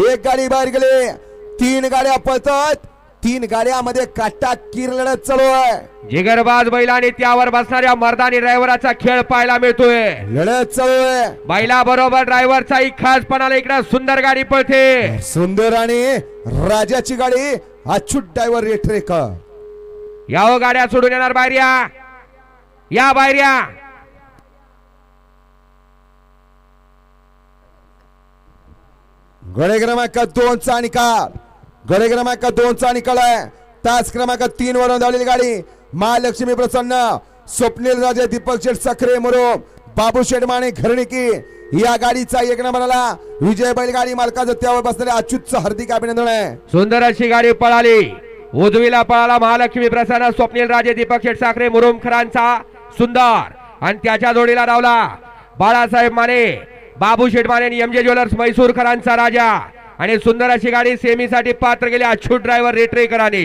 एक गाडी बाहेर गेली. तीन गाड्या पळतात. तीन गाड्यामध्ये काटा किर लढत चालू आहे जिगरबाज बैल आणि त्यावर बसणाऱ्या मर्दानी ड्रायव्हराचा खेळ पाहायला मिळतोय. लढत चालू आहे बैला बरोबर ड्रायव्हरचाही खासपणाला इकडे सुंदर गाडी पळते. सुंदर आणि राजाची गाडी अच्युत ड्रायव्हर रेटरेकर याव गाड्या सोडून येणार बाहेर या या बाहेर या गडे क्रमांक दोनचा निकाल. गडे क्रमांक दोनचा निकाल आहे. तास क्रमांक तीन वरून धावलेली गाडी. महालक्ष्मी प्रसन्न. स्वप्नील राजे दीपक शेठ सखरे मुरुम बाबू शेठ माने घरणिकी. या गाडीचा एक नंबरला विजय बैलगाडी मालकाचं त्यावर बसलेले अच्युतचं हार्दिक अभिनंदन आहे. सुंदर अशी गाडी पळाली. उजवीला पळाला महालक्ष्मी प्रसन्न स्वप्नील राजे दीपक शेठ साखरे मुरुम खरांचा सुंदर. आणि त्याच्या जोडीला धावला. बाळासाहेब माने बाबू शेठ आणि एम जे ज्वेलर्स मैसूरकरांचा राजा. आणि सुंदर अशी गाडी सेमीसाठी पात्र गेली अच्युत ड्रायव्हर रेटरेकरांनी